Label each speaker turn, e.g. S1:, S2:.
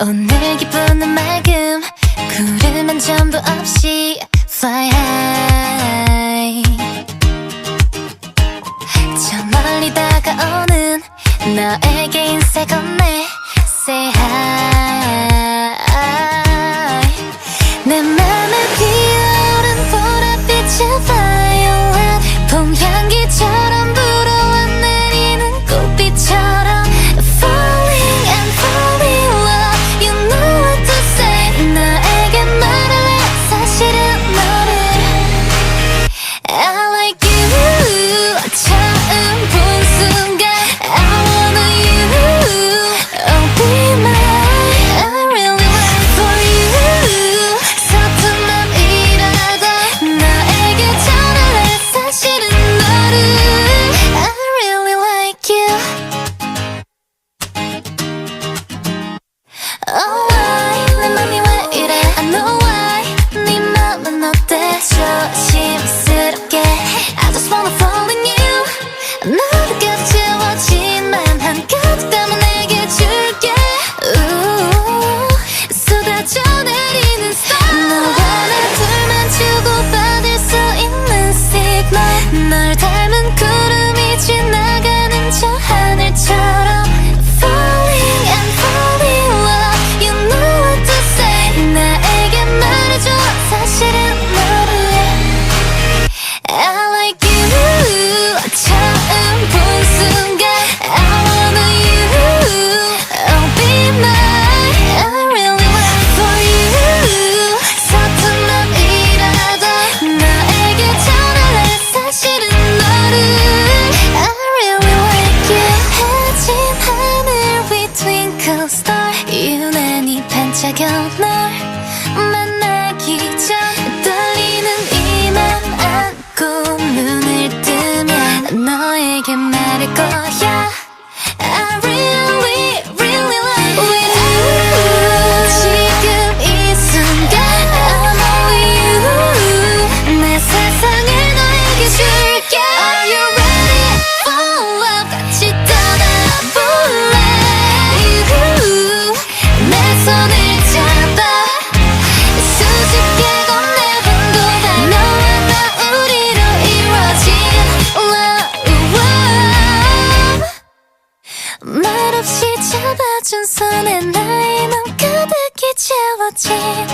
S1: 오늘 기쁜 맑음 구름 한 점도 없이 Fly. high 저 멀리 다가오는 너에게 인사 건네 Say hi. 내 유난히 반짝여 널 만나 잡아준 손에 나의 맘 가득히 채워진